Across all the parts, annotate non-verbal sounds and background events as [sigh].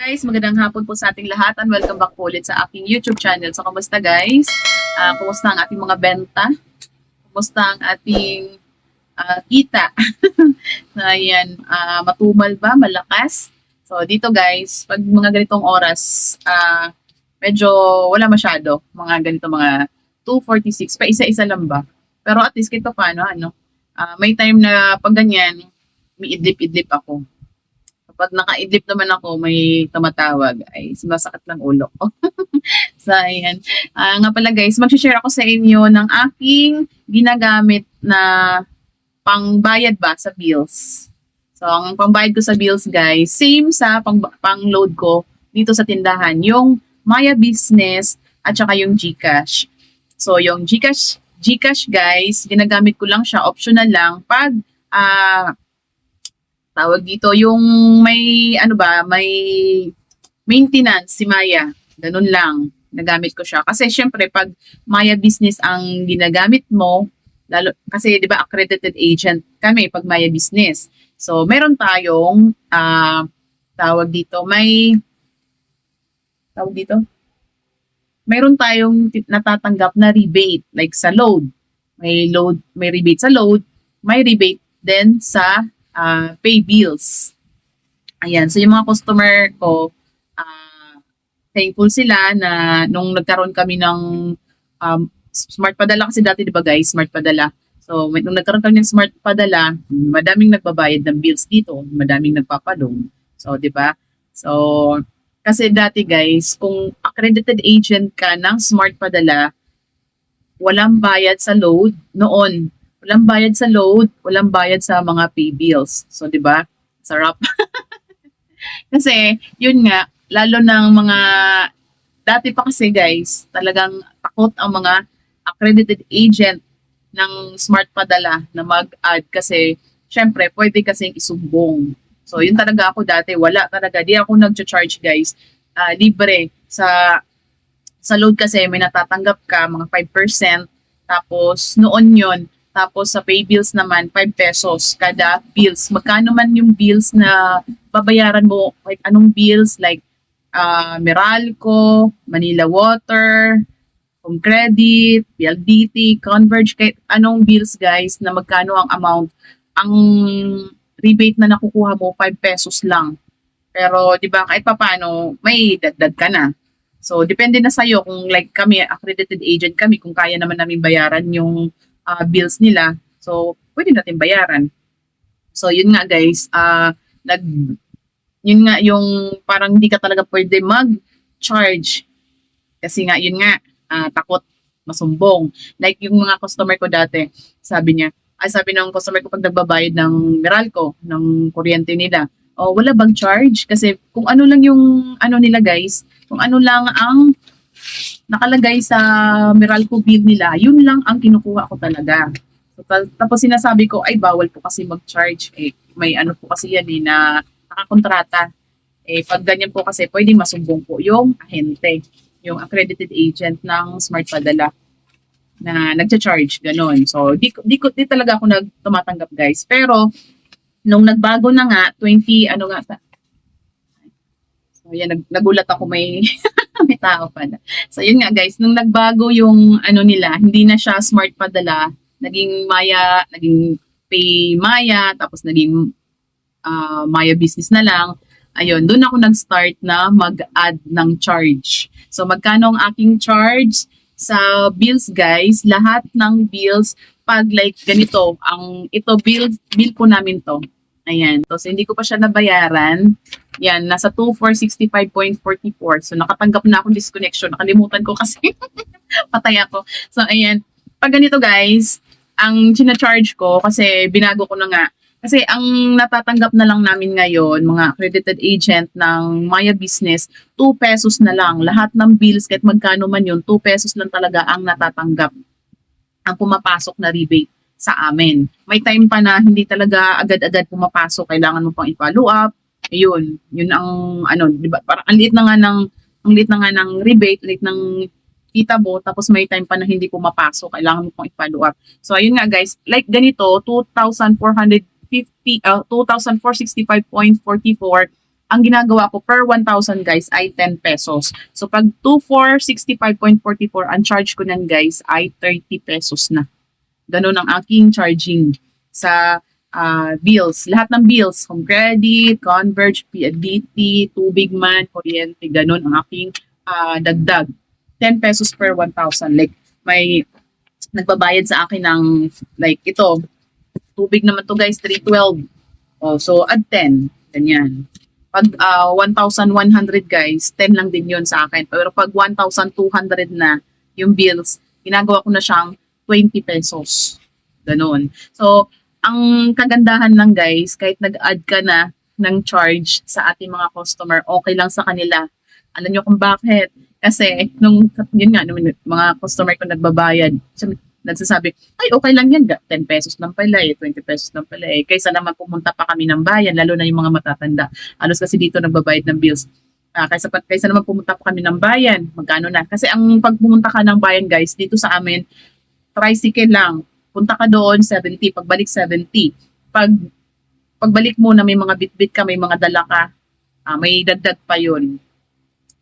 Guys, magandang hapon po sa ating lahat and welcome back po ulit sa aking YouTube channel. So, kamusta guys? Ah, kumusta ang ating mga benta? Kumusta ang ating ah, kita? [laughs] Ayan, ah, matumal ba? Malakas? So, dito guys, pag mga ganitong oras, ah, medyo wala masyado. Mga ganito, mga 2.46, pa isa-isa lang ba? Pero at least kito paano, ano, ah, may time na pag ganyan, may idlip-idlip ako. Kapag naka-idlip naman ako, may tumatawag, ay sumasakit lang ulo ko. [laughs] so, ayan. Ah, nga pala guys, mag-share ako sa inyo ng aking ginagamit na pangbayad ba sa bills. So, ang pangbayad ko sa bills guys, same sa pang, pang-load ko dito sa tindahan. Yung Maya Business at saka yung GCash. So, yung GCash, GCash guys, ginagamit ko lang siya, optional lang, pag ah tawag dito, yung may, ano ba, may maintenance si Maya. Ganun lang. Nagamit ko siya. Kasi syempre, pag Maya Business ang ginagamit mo, lalo, kasi di ba accredited agent kami pag Maya Business. So, meron tayong, ah tawag dito, may, tawag dito, meron tayong natatanggap na rebate, like sa load. May load, may rebate sa load, may rebate din sa ah, pay bills. Ayan, so yung mga customer ko, ah, thankful sila na nung nagkaroon kami ng um, smart padala kasi dati 'di ba guys, smart padala. So nung nagkaroon kami ng smart padala, madaming nagbabayad ng bills dito, madaming nagpapalong. So 'di ba? So kasi dati guys, kung accredited agent ka ng smart padala, walang bayad sa load noon. Walang bayad sa load, walang bayad sa mga pay bills. So 'di ba? Sarap. [laughs] kasi yun nga, lalo ng mga dati pa kasi guys, talagang takot ang mga accredited agent ng smart padala na mag-add kasi syempre pwede kasing isumbong. So yun talaga ako dati, wala talaga. Di ako nag-charge guys. Ah, libre sa sa load kasi may natatanggap ka mga 5%. Tapos noon yun, tapos sa pay bills naman 5 pesos kada bills. Magkano man yung bills na babayaran mo, like anong bills like ah Meralco, Manila Water, Home Credit, PLDT, Converge, kahit anong bills guys na magkano ang amount, ang rebate na nakukuha mo 5 pesos lang. Pero 'di ba kahit papaano may dagdag ka na. So depende na sa kung like kami accredited agent kami kung kaya naman namin bayaran yung ah, bills nila. So pwede natin bayaran. So yun nga guys, ah nag yun nga yung parang hindi ka talaga pwede mag-charge. Kasi nga yun nga ah, takot masumbong. Like yung mga customer ko dati, sabi niya, ay sabi ng customer ko pag nagbabayad ng Meralco, ng kuryente nila, oh, wala bang charge? Kasi kung ano lang yung ano nila guys, kung ano lang ang nakalagay sa Meralco bill nila, yun lang ang kinukuha ko talaga. So, ta- tapos sinasabi ko, ay bawal po kasi mag-charge. Eh, may ano po kasi yan eh, na nakakontrata. Eh, pag ganyan po kasi, pwede masumbong po yung ahente, yung accredited agent ng Smart Padala na nagcha-charge, ganun. So, di, di, di talaga ako nagtumatanggap, guys. Pero, nung nagbago na nga, 20, ano nga, so, yan, nag, nagulat ako may, [laughs] may tao pala. So, yun nga, guys, nung nagbago yung, ano nila, hindi na siya smart padala, naging Maya, naging Pay Maya, tapos naging ah, Maya Business na lang, ayun, doon ako nag-start na mag-add ng charge. So, magkano ang aking charge? sa bills guys, lahat ng bills pag like ganito, ang ito bill bill po namin to. Ayan. So hindi ko pa siya nabayaran. Yan, nasa 2465.44. So nakatanggap na akong disconnection. Nakalimutan ko kasi [laughs] patay ako. So ayan. Pag ganito guys, ang charge ko kasi binago ko na nga. Kasi ang natatanggap na lang namin ngayon, mga accredited agent ng Maya Business, 2 pesos na lang. Lahat ng bills, kahit magkano man yun, 2 pesos lang talaga ang natatanggap. Ang pumapasok na rebate sa amin. May time pa na hindi talaga agad-agad pumapasok. Kailangan mo pang i-follow up. Yun. Yun ang, ano, di ba? Parang ang liit na nga ng, ang liit na nga ng rebate, liit ng kita mo, tapos may time pa na hindi pumapasok. Kailangan mo pang i-follow up. So, ayun nga guys, like ganito, 2,450, uh, 2,465.44 ang ginagawa ko per 1,000 guys ay 10 pesos. So pag 2465.44 ang charge ko nan guys ay 30 pesos na. Ganun ang aking charging sa ah, bills. Lahat ng bills, home credit, Converge, PLDT, tubig man, kuryente, ganun ang aking ah, dagdag. 10 pesos per 1,000. Like may nagbabayad sa akin ng like ito, tubig naman to guys, 312. Oh, so add 10. Ganyan. Pag ah, 1,100 guys, 10 lang din yun sa akin. Pero pag 1,200 na yung bills, ginagawa ko na siyang 20 pesos. Ganon. So, ang kagandahan lang guys, kahit nag-add ka na ng charge sa ating mga customer, okay lang sa kanila. Alam nyo kung bakit? Kasi, nung, yun nga, nung mga customer ko nagbabayad, sabi- nagsasabi, ay, okay lang yan, 10 pesos lang pala eh, 20 pesos lang pala eh. Kaysa naman pumunta pa kami ng bayan, lalo na yung mga matatanda. Alos kasi dito nagbabayad ng bills. Ah, kaysa, kaysa naman pumunta pa kami ng bayan, magkano na. Kasi ang pag pumunta ka ng bayan guys, dito sa amin, tricycle lang. Punta ka doon, 70. Pagbalik, 70. Pag pagbalik mo na may mga bitbit ka, may mga dala ka, ah, may dagdag pa yun.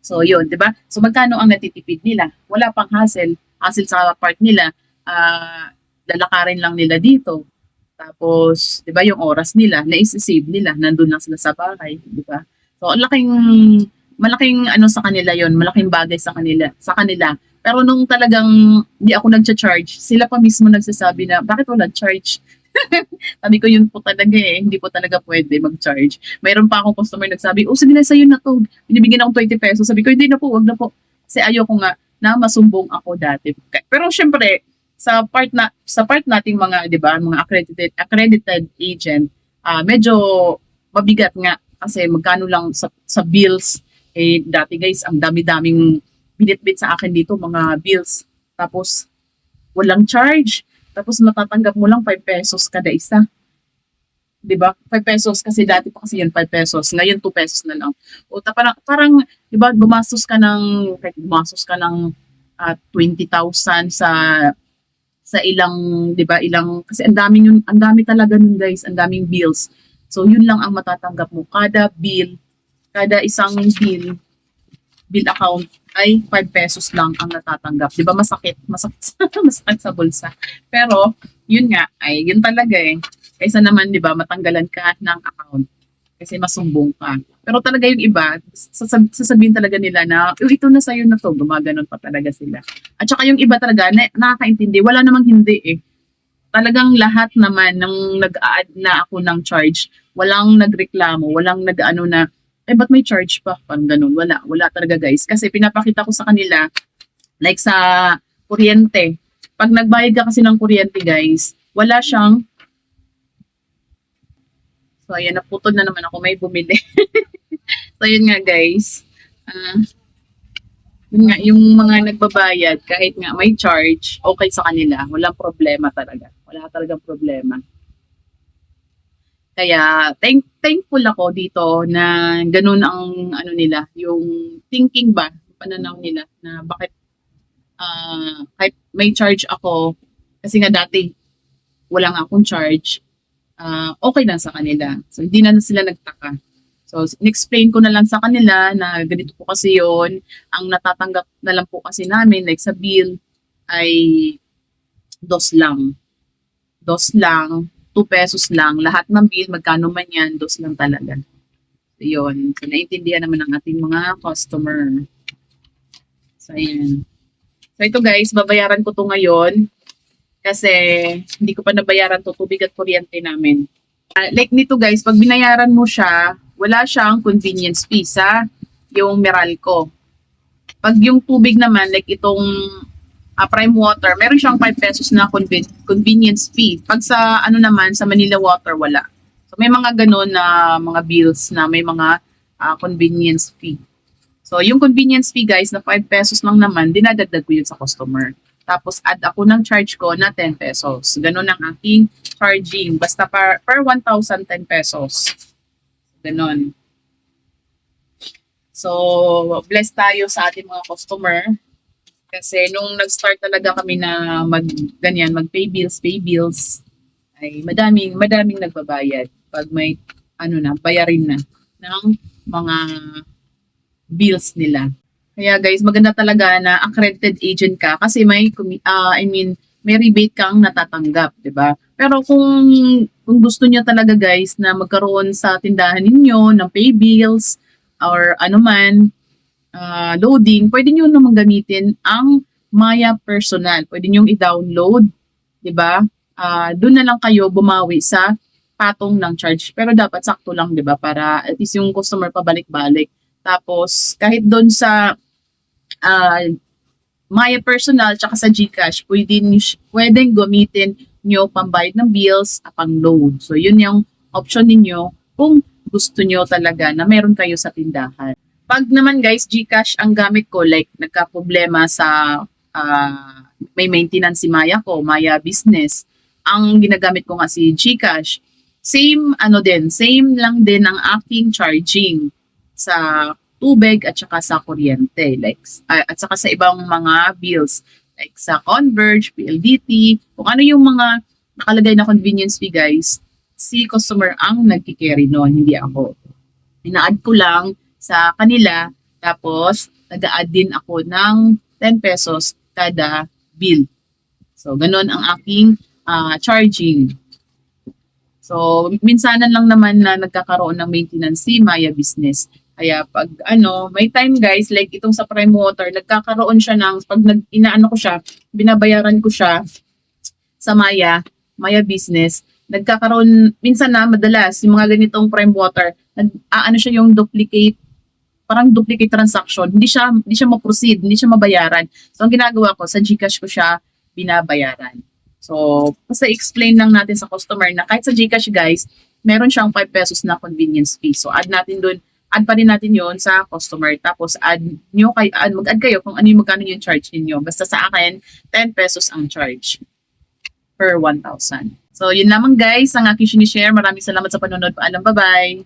So, yun, di ba? So, magkano ang natitipid nila? Wala pang hassle. Hassle sa part nila. Ah, lalakarin lang nila dito. Tapos, di ba, yung oras nila, na-save nila. Nandun lang sila sa bahay, di ba? So, ang laking, malaking ano sa kanila yon malaking bagay sa kanila, sa kanila. Pero nung talagang hindi ako nagcha-charge, sila pa mismo nagsasabi na, bakit wala charge? [laughs] Sabi ko yun po talaga eh, hindi po talaga pwede mag-charge. Mayroon pa akong customer nagsabi, oh sige na sa'yo na to, binibigyan akong 20 pesos. Sabi ko, hindi na po, wag na po. Kasi ayoko nga na masumbong ako dati. Pero syempre, sa part na sa part nating mga 'di ba, mga accredited accredited agent, ah medyo mabigat nga kasi magkano lang sa sa bills eh dati guys, ang dami-daming binitbit sa akin dito mga bills. Tapos walang charge. Tapos matatanggap mo lang 5 pesos kada isa. 'Di ba? 5 pesos kasi dati pa kasi yun 5 pesos. Ngayon 2 pesos na lang. O ta parang parang 'di ba gumastos ka ng kahit gumastos ka ng ah, 20,000 sa sa ilang 'di ba ilang kasi ang daming yun ang dami talaga nun guys ang daming bills so yun lang ang matatanggap mo kada bill kada isang bill bill account ay 5 pesos lang ang natatanggap. 'di ba masakit? Masakit [laughs] masakit sa bulsa. Pero yun nga ay yun talaga eh. Kaysa naman 'di ba matanggalan ka ng account kasi masumbong ka. Pero talaga yung iba sasab- sasabihin talaga nila na "Oh, ito na sa'yo na to. Gumaganon pa talaga sila. At saka yung iba talaga, na, nakakaintindi, wala namang hindi eh. Talagang lahat naman nung nag-add na ako ng charge, walang nagreklamo, walang nag-ano na, eh ba't may charge pa? Parang ganun, wala, wala talaga guys. Kasi pinapakita ko sa kanila, like sa kuryente, pag nagbayad ka kasi ng kuryente guys, wala siyang, so ayan, naputol na naman ako, may bumili. [laughs] so yun nga guys, ah, yun nga, yung mga nagbabayad, kahit nga may charge, okay sa kanila. Walang problema talaga. Wala talagang problema. Kaya, thank, thankful ako dito na ganun ang ano nila, yung thinking ba, pananaw nila na bakit ah kahit may charge ako, kasi nga dati wala nga akong charge, ah okay lang sa kanila. So, hindi na sila nagtaka. So, in-explain ko na lang sa kanila na ganito po kasi yon Ang natatanggap na lang po kasi namin, like sa bill, ay dos lang. Dos lang, 2 pesos lang. Lahat ng bill, magkano man yan, dos lang talaga. Yun. So, naiintindihan naman ng ating mga customer. So, ayan. So, ito guys, babayaran ko to ngayon kasi hindi ko pa nabayaran to tubig at kuryente namin. Ah, like nito guys, pag binayaran mo siya, wala siyang convenience fee sa yung Meralco. Pag yung tubig naman, like itong ah, Prime Water, meron siyang 5 pesos na conven- convenience fee. Pag sa ano naman, sa Manila Water, wala. So may mga ganun na mga bills na may mga ah, convenience fee. So yung convenience fee guys na 5 pesos lang naman, dinadagdag ko yun sa customer. Tapos add ako ng charge ko na 10 pesos. Ganun ang aking charging. Basta per, per 1,000, 10 pesos. Ganon. So, blessed tayo sa ating mga customer. Kasi nung nag-start talaga kami na mag, ganyan, mag-pay bills, pay bills, ay madaming, madaming nagbabayad. Pag may, ano na, bayarin na ng mga bills nila. Kaya guys, maganda talaga na accredited agent ka kasi may ah, I mean, may rebate kang natatanggap, 'di ba? Pero kung kung gusto niyo talaga guys na magkaroon sa tindahan ninyo ng pay bills or ano man ah, loading, pwede niyo naman gamitin ang Maya Personal. Pwede niyo i-download, 'di ba? Ah, doon na lang kayo bumawi sa patong ng charge. Pero dapat sakto lang, 'di ba? Para at least yung customer pabalik-balik. Tapos kahit doon sa ah, Maya Personal tsaka sa GCash, pwede pwedeng gamitin nyo pambayad ng bills, at pang-load. So, yun yung option ninyo kung gusto nyo talaga na meron kayo sa tindahan. Pag naman guys, GCash ang gamit ko, like nagka-problema sa ah, may maintenance si Maya ko, Maya Business, ang ginagamit ko nga si GCash. Same ano din, same lang din ang aking charging sa tubig at saka sa kuryente like ah, at saka sa ibang mga bills like sa Converge, PLDT, kung ano yung mga nakalagay na convenience fee guys, si customer ang nagki-carry noon, hindi ako. Ina-add ko lang sa kanila tapos nag-add din ako ng 10 pesos kada bill. So ganun ang aking ah, charging. So, minsanan lang naman na nagkakaroon ng maintenance si Maya Business. Kaya pag ano, may time guys, like itong sa Prime Water, nagkakaroon siya ng, pag nag, inaano ko siya, binabayaran ko siya sa Maya, Maya Business, nagkakaroon, minsan na madalas, yung mga ganitong Prime Water, nag, aano siya yung duplicate, parang duplicate transaction, hindi siya, hindi siya ma-proceed, hindi siya mabayaran. So, ang ginagawa ko, sa Gcash ko siya binabayaran. So, basta explain lang natin sa customer na kahit sa Gcash guys, meron siyang 5 pesos na convenience fee. So, add natin doon, add pa rin natin yon sa customer. Tapos, add nyo kay, add, mag-add kayo kung ano yung magkano yung charge ninyo. Basta sa akin, 10 pesos ang charge per 1,000. So, yun lamang guys, ang aking sinishare. Maraming salamat sa panonood. Paalam, bye-bye!